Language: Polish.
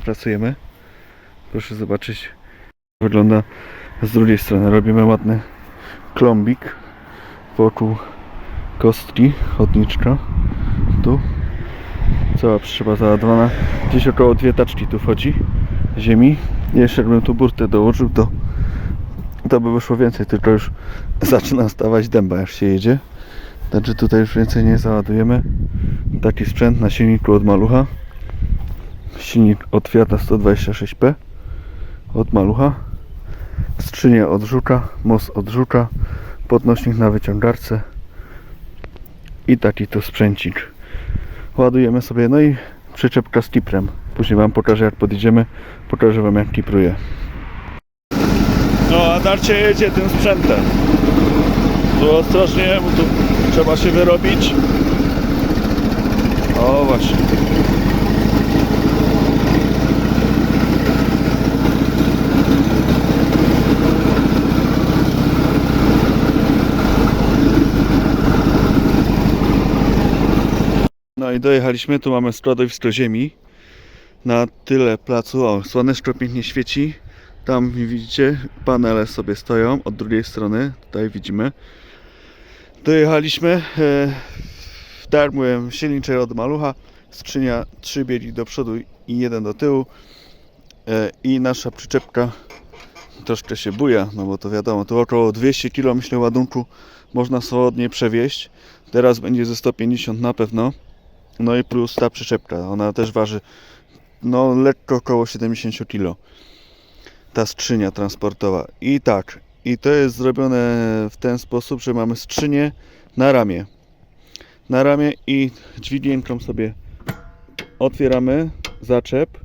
pracujemy. Proszę zobaczyć, jak wygląda z drugiej strony. Robimy ładny klombik wokół kostki chodniczka. Tu cała przyczepa załadowana. Gdzieś około dwie taczki tu wchodzi ziemi. Jeszcze jakbym tu burtę dołożył, to to by wyszło więcej, tylko już zaczyna stawać dęba jak się jedzie. Także tutaj już więcej nie załadujemy. Taki sprzęt na silniku od malucha. Silnik od Fiata 126P od malucha. Skrzynia od żuka, most od żuka, podnośnik na wyciągarce i taki tu sprzęcik. Ładujemy sobie, no i przyczepka z kiprem. Później Wam pokażę jak podjedziemy, pokażę Wam jak kipruje. No a Darcie jedzie tym sprzętem. Tu ostrożnie, bo tu trzeba się wyrobić. O właśnie. I dojechaliśmy, tu mamy składowisko ziemi. Na tyle placu, o, słoneczko pięknie świeci. Tam widzicie, panele sobie stoją od drugiej strony, tutaj widzimy. Dojechaliśmy, e, jak mówiłem, silniczek od malucha, skrzynia, trzy biegi do przodu i jeden do tyłu. E, I nasza przyczepka troszkę się buja, no bo to wiadomo, tu około 200 kg myślę ładunku można swobodnie przewieźć. Teraz będzie ze 150 na pewno. No i plus ta przyczepka, ona też waży no lekko około 70 kg. Ta skrzynia transportowa. I tak, i to jest zrobione w ten sposób, że mamy skrzynię na ramię. Na ramię i dźwigienką sobie otwieramy zaczep.